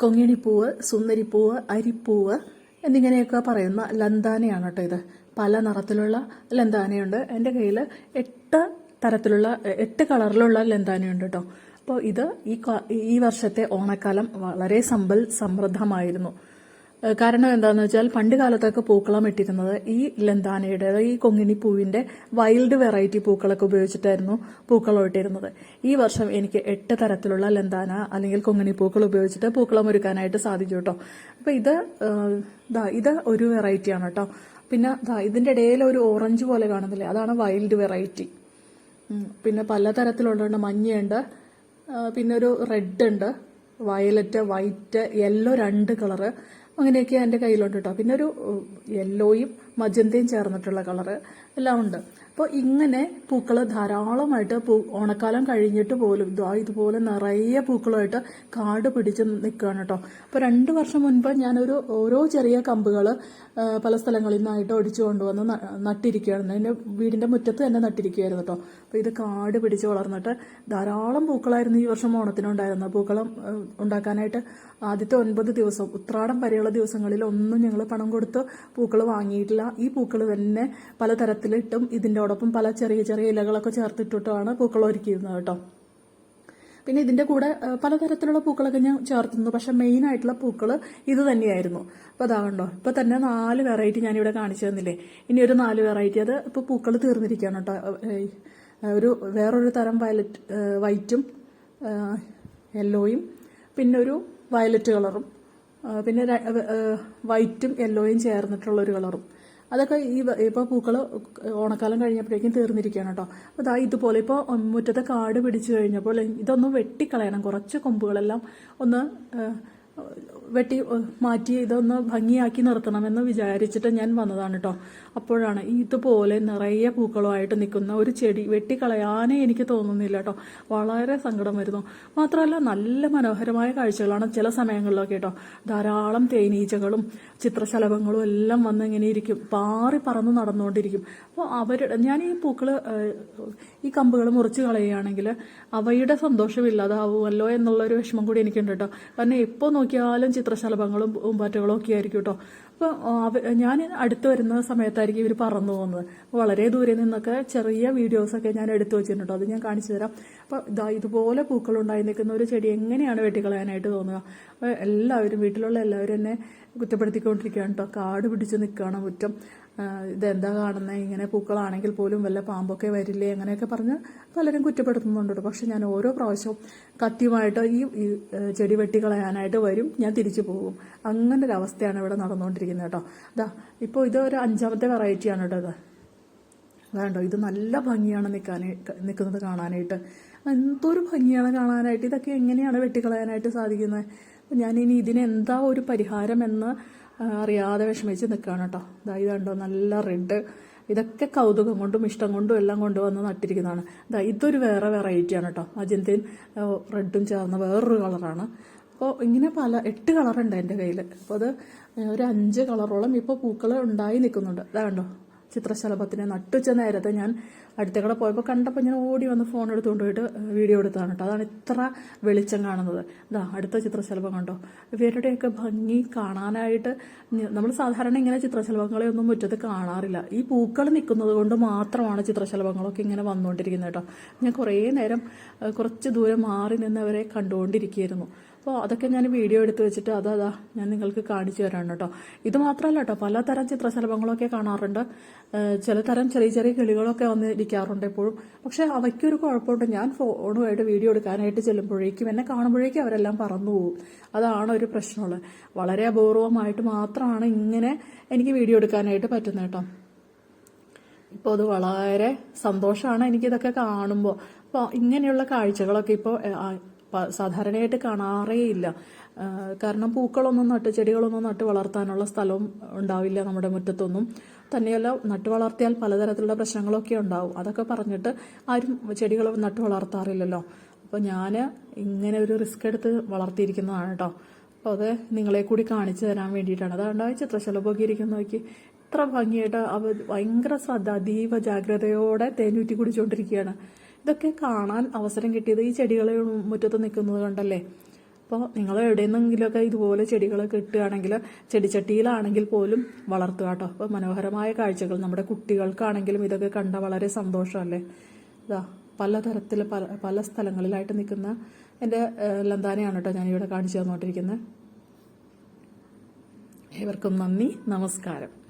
കൊങ്ങിണിപ്പൂവ് സുന്ദരിപ്പൂവ് അരിപ്പൂവ് എന്നിങ്ങനെയൊക്കെ പറയുന്ന ലന്താനയാണ് കേട്ടോ ഇത്. പല നിറത്തിലുള്ള ലന്താനയുണ്ട്. എന്റെ കയ്യിൽ എട്ട് തരത്തിലുള്ള എട്ട് കളറിലുള്ള ലന്താനയുണ്ട് കേട്ടോ അപ്പോൾ ഇത് ഈ ഈ വർഷത്തെ ഓണക്കാലം വളരെ സമ്പൽ സമൃദ്ധമായിരുന്നു. കാരണം എന്താണെന്ന് വെച്ചാൽ പണ്ട് കാലത്തൊക്കെ പൂക്കളം ഇട്ടിരുന്നത് ഈ ലന്താനയുടെ ഈ കൊങ്ങിണി പൂവിന്റെ വൈൽഡ് വെറൈറ്റി പൂക്കളൊക്കെ ഉപയോഗിച്ചിട്ടായിരുന്നു പൂക്കളം ഇട്ടിരുന്നത് ഈ വർഷം എനിക്ക് എട്ട് തരത്തിലുള്ള ലന്താന അല്ലെങ്കിൽ കൊങ്ങിണി പൂക്കൾ ഉപയോഗിച്ചിട്ട് പൂക്കളം ഒരുക്കാനായിട്ട് സാധിച്ചു കേട്ടോ. അപ്പൊ ഇത് ഇത് ഒരു വെറൈറ്റിയാണ് കേട്ടോ. പിന്നെ ഇതിന്റെ ഇടയിൽ ഒരു ഓറഞ്ച് പോലെ കാണുന്നില്ലേ? അതാണ് വൈൽഡ് വെറൈറ്റി. പിന്നെ പല തരത്തിലുള്ളതുണ്ട് മഞ്ഞയുണ്ട് പിന്നെ ഒരു റെഡ് ഉണ്ട്. വയലറ്റ് വൈറ്റ് യെല്ലോ രണ്ട് കളറ്. അങ്ങനെയൊക്കെ എന്റെ കയ്യിലുണ്ട് കേട്ടോ പിന്നെ ഒരു യെല്ലോയും മജന്തയും ചേർന്നിട്ടുള്ള കളറ് എല്ലാം ഉണ്ട്. അപ്പോൾ ഇങ്ങനെ പൂക്കൾ ധാരാളമായിട്ട് പൂ ഓണക്കാലം കഴിഞ്ഞിട്ട് പോലും ഇതാ ഇതുപോലെ നിറയെ പൂക്കളുമായിട്ട് കാട് പിടിച്ച് നിൽക്കുകയാണ് കേട്ടോ അപ്പോൾ രണ്ട് വർഷം മുൻപ് ഞാനൊരു ഓരോ ചെറിയ കമ്പുകൾ പല സ്ഥലങ്ങളിൽ നിന്നായിട്ട് ഒടിച്ചു കൊണ്ടുവന്ന് നട്ടിരിക്കുകയാണ് എന്റെ വീടിന്റെ മുറ്റത്ത് തന്നെ നട്ടിരിക്കുകയായിരുന്നു കേട്ടോ അപ്പോൾ ഇത് കാട് പിടിച്ച് വളർന്നിട്ട് ധാരാളം പൂക്കളായിരുന്നു ഈ വർഷം ഓണത്തിനുണ്ടായിരുന്നത്. പൂക്കളം ഉണ്ടാക്കാനായിട്ട് ആദ്യത്തെ ഒൻപത് ദിവസം ഉത്രാടം വരെയുള്ള ദിവസങ്ങളിൽ ഒന്നും ഞങ്ങൾ പണം കൊടുത്ത് പൂക്കൾ വാങ്ങിയിട്ടില്ല. ഈ പൂക്കൾ തന്നെ പലതരത്തിലിട്ടും ഇതിന്റെയോടൊപ്പം പല ചെറിയ ചെറിയ ഇലകളൊക്കെ ചേർത്തിട്ടിട്ടാണ് പൂക്കൾ ഒരുക്കിയിരുന്നത് കേട്ടോ. പിന്നെ ഇതിന്റെ കൂടെ പലതരത്തിലുള്ള പൂക്കളൊക്കെ ഞാൻ ചേർത്തുന്നു പക്ഷെ മെയിൻ ആയിട്ടുള്ള പൂക്കൾ ഇത് തന്നെയായിരുന്നു. അപ്പൊ അതാകണ്ടോ ഇപ്പൊ തന്നെ നാല് വെറൈറ്റി ഞാനിവിടെ കാണിച്ചു തന്നില്ലേ. ഇനി ഒരു നാല് വെറൈറ്റി അത് ഇപ്പൊ പൂക്കൾ തീർന്നിരിക്കുകയാണ് കേട്ടോ. ഒരു വേറൊരു തരം വയലറ്റ് വൈറ്റും യെല്ലോയും പിന്നെ ഒരു വയലറ്റ് കളറും പിന്നെ വൈറ്റും യെല്ലോയും ചേർന്നിട്ടുള്ള ഒരു കളറും അതൊക്കെ ഈ ഇപ്പോൾ പൂക്കൾ ഓണക്കാലം കഴിഞ്ഞപ്പോഴേക്കും തീർന്നിരിക്കുകയാണ് കേട്ടോ. അപ്പോൾ ദാ ഇതുപോലെ ഇപ്പോൾ മുറ്റത്തെ കാട് പിടിച്ചു കഴിഞ്ഞപ്പോൾ ഇതൊന്ന് വെട്ടിക്കളയണം. കുറച്ച് കൊമ്പുകളെല്ലാം ഒന്ന് വെട്ടി മാറ്റി ഇതൊന്ന് ഭംഗിയാക്കി നിർത്തണമെന്ന് വിചാരിച്ചിട്ട് ഞാൻ വന്നതാണ് കേട്ടോ അപ്പോഴാണ് ഇതുപോലെ നിറയെ പൂക്കളുമായിട്ട് നിൽക്കുന്ന ഒരു ചെടി വെട്ടിക്കളയാനേ എനിക്ക് തോന്നുന്നില്ല കേട്ടോ വളരെ സങ്കടം വരുന്നു. മാത്രമല്ല നല്ല മനോഹരമായ കാഴ്ചകളാണ് ചില സമയങ്ങളിലൊക്കെ കേട്ടോ ധാരാളം തേനീച്ചകളും ചിത്രശലഭങ്ങളും എല്ലാം വന്ന് ഇങ്ങനെ ഇരിക്കും. പാറി പറന്ന് നടന്നുകൊണ്ടിരിക്കും. അപ്പോൾ അവരുടെ ഞാൻ ഈ പൂക്കൾ ഈ കമ്പുകൾ മുറിച്ച് കളയുകയാണെങ്കിൽ അവയുടെ സന്തോഷം ഇല്ലാതാവുമല്ലോ എന്നുള്ളൊരു വിഷമം കൂടി എനിക്കുണ്ട് കേട്ടോ കാരണം എപ്പോൾ നോക്കിയാലും ചിത്രശലഭങ്ങളും പൂമ്പാറ്റകളും ഒക്കെ ആയിരിക്കും കേട്ടോ അപ്പോൾ ഞാൻ അടുത്ത് വരുന്ന സമയത്തായിരിക്കും ഇവർ പറന്നു പോകുന്നത്. വളരെ ദൂരെ നിന്നൊക്കെ ചെറിയ വീഡിയോസൊക്കെ ഞാൻ എടുത്തു വെച്ചിട്ടുണ്ട് അത് ഞാൻ കാണിച്ചു തരാം. അപ്പോൾ ഇതാ ഇതുപോലെ പൂക്കളുണ്ടായി നിൽക്കുന്ന ഒരു ചെടി എങ്ങനെയാണ് വെട്ടിക്കളയാനായിട്ട് തോന്നുക? അപ്പോൾ എല്ലാവരും വീട്ടിലുള്ള എല്ലാവരും എന്നെ കുറ്റപ്പെടുത്തിക്കൊണ്ടിരിക്കുകയാണ് കേട്ടോ കാട് പിടിച്ച് നിൽക്കുകയാണ് മുറ്റം. ഇതെന്താ കാണുന്നത് ഇങ്ങനെ പൂക്കളാണെങ്കിൽ പോലും വല്ല പാമ്പൊക്കെ വരില്ലേ? അങ്ങനെയൊക്കെ പറഞ്ഞ് പലരും കുറ്റപ്പെടുത്തുന്നുണ്ട്. പക്ഷെ ഞാൻ ഓരോ പ്രാവശ്യവും കത്തിയുമായിട്ട് ഈ ചെടി വെട്ടിക്കളയാനായിട്ട് വരും. ഞാൻ തിരിച്ചു പോകും. അങ്ങനെ ഒരു അവസ്ഥയാണ് ഇവിടെ നടന്നുകൊണ്ടിരിക്കുന്നത് കേട്ടോ. അതാ ഇപ്പോൾ ഇത് ഒരു അഞ്ചാമത്തെ വെറൈറ്റിയാണ് കേട്ടോ ഇത്. വേണ്ടോ ഇത് നല്ല ഭംഗിയാണ് നിൽക്കാൻ നിൽക്കുന്നത് കാണാനായിട്ട്. എന്തൊരു ഭംഗിയാണ് കാണാനായിട്ട്. ഇതൊക്കെ എങ്ങനെയാണ് വെട്ടിക്കളയാനായിട്ട് സാധിക്കുന്നത്? ഞാനിനി ഇതിനെന്താ ഒരു പരിഹാരം എന്ന് ആ, അറിയാതെ വിഷമിച്ച് നിൽക്കുകയാണ് കേട്ടോ. ഇതാ ഇതുണ്ടോ നല്ല റെഡ് ഇതൊക്കെ കൗതുകം കൊണ്ടും ഇഷ്ടം കൊണ്ടും എല്ലാം കൊണ്ടുവന്ന് നട്ടിരിക്കുന്നതാണ്. ഇതാ ഇതൊരു വേറെ വെറൈറ്റിയാണ് കേട്ടോ. അജന്തയും റെഡും ചേർന്ന വേറൊരു കളറാണ് അപ്പോൾ ഇങ്ങനെ പല എട്ട് കളറുണ്ട് എന്റെ കയ്യിൽ അപ്പോൾ അത് ഒരു അഞ്ച് കളറോളം ഇപ്പോൾ പൂക്കൾ ഉണ്ടായി നിൽക്കുന്നുണ്ട്. ഇതാ കണ്ടോ? ചിത്രശലഭത്തിനെ നട്ടുച്ച നേരത്തെ ഞാൻ അടുത്തേക്കൂടെ പോയപ്പോൾ കണ്ടപ്പോൾ ഞാൻ ഓടി വന്ന് ഫോൺ എടുത്തുകൊണ്ട് പോയിട്ട് വീഡിയോ എടുത്താണ് കേട്ടോ. അതാണ് ഇത്ര വെളിച്ചം കാണുന്നത്. ഇതാ അടുത്ത ചിത്രശലഭം കണ്ടോ? ഇവരുടെയൊക്കെ ഭംഗി കാണാനായിട്ട് നമ്മൾ സാധാരണ ഇങ്ങനെ ചിത്രശലഭങ്ങളെ ഒന്നും മുറ്റത്ത് കാണാറില്ല. ഈ പൂക്കൾ നിൽക്കുന്നത് കൊണ്ട് മാത്രമാണ് ചിത്രശലഭങ്ങളൊക്കെ ഇങ്ങനെ വന്നുകൊണ്ടിരിക്കുന്നത് കേട്ടോ. ഞാൻ കുറേ നേരം കുറച്ച് ദൂരം മാറി നിന്ന് അവരെ കണ്ടുകൊണ്ടിരിക്കുകയായിരുന്നു. അപ്പോൾ അതൊക്കെ ഞാൻ വീഡിയോ എടുത്ത് വെച്ചിട്ട് അതാ ഞാൻ നിങ്ങൾക്ക് കാണിച്ചു തരാണ് കേട്ടോ. ഇത് മാത്രമല്ല കേട്ടോ പലതരം ചിത്രശലഭങ്ങളൊക്കെ കാണാറുണ്ട്. ചിലതരം ചില തരം ചെറിയ ചെറിയ കിളികളൊക്കെ വന്നിരിക്കാറുണ്ട് എപ്പോഴും. പക്ഷെ അവയ്ക്കൊരു കുഴപ്പമുണ്ട്. ഞാൻ ഫോണുമായിട്ട് വീഡിയോ എടുക്കാനായിട്ട് ചെല്ലുമ്പോഴേക്കും എന്നെ കാണുമ്പോഴേക്കും അവരെല്ലാം പറന്നു പോകും അതാണ് ഒരു പ്രശ്നമുള്ളത്. വളരെ അപൂർവമായിട്ട് മാത്രമാണ് ഇങ്ങനെ എനിക്ക് വീഡിയോ എടുക്കാനായിട്ട് പറ്റുന്നത് കേട്ടോ. ഇപ്പോൾ അത് വളരെ സന്തോഷമാണ് എനിക്കിതൊക്കെ കാണുമ്പോൾ അപ്പോൾ ഇങ്ങനെയുള്ള കാഴ്ചകളൊക്കെ ഇപ്പോൾ സാധാരണയായിട്ട് കാണാറേ ഇല്ല കാരണം പൂക്കളൊന്നും നട്ട് ചെടികളൊന്നും നട്ട് വളർത്താനുള്ള സ്ഥലവും ഉണ്ടാവില്ല നമ്മുടെ മുറ്റത്തൊന്നും. തന്നെയല്ല നട്ട് വളർത്തിയാൽ പലതരത്തിലുള്ള പ്രശ്നങ്ങളൊക്കെ ഉണ്ടാവും. അതൊക്കെ പറഞ്ഞിട്ട് ആരും ചെടികൾ നട്ട് വളർത്താറില്ലല്ലോ. അപ്പോൾ ഞാൻ ഇങ്ങനെ ഒരു റിസ്ക് എടുത്ത് വളർത്തിയിരിക്കുന്നതാണ് കേട്ടോ അപ്പോൾ അത് നിങ്ങളെ കൂടി കാണിച്ചു തരാൻ വേണ്ടിയിട്ടാണ്. അതുകൊണ്ട് ചിത്രശലഭമൊക്കെ ഇരിക്കുന്ന നോക്കി. ഇത്ര ഭംഗിയായിട്ട് അവ ഭയങ്കര ശ്രദ്ധ അതീവ ജാഗ്രതയോടെ തേനൂറ്റി കുടിച്ചുകൊണ്ടിരിക്കുകയാണ് ഇതൊക്കെ കാണാൻ അവസരം കിട്ടിയത് ഈ ചെടികളെ മുറ്റത്ത് നിൽക്കുന്നത് കൊണ്ടല്ലേ? അപ്പോൾ നിങ്ങൾ എവിടെയെന്നെങ്കിലുമൊക്കെ ഇതുപോലെ ചെടികളൊക്കെ കിട്ടുകയാണെങ്കിൽ ചെടിച്ചട്ടിയിലാണെങ്കിൽ പോലും വളർത്തുക കേട്ടോ. അപ്പോൾ മനോഹരമായ കാഴ്ചകൾ. നമ്മുടെ കുട്ടികൾക്കാണെങ്കിലും ഇതൊക്കെ കണ്ട വളരെ സന്തോഷമല്ലേ? ഇതാ പലതരത്തിൽ പല പല സ്ഥലങ്ങളിലായിട്ട് നിൽക്കുന്ന എന്റെ ലന്താനയാണ് കേട്ടോ ഞാനിവിടെ കാണിച്ചു തന്നുകൊണ്ടിരിക്കുന്നത്. ഏവർക്കും നന്ദി. നമസ്കാരം.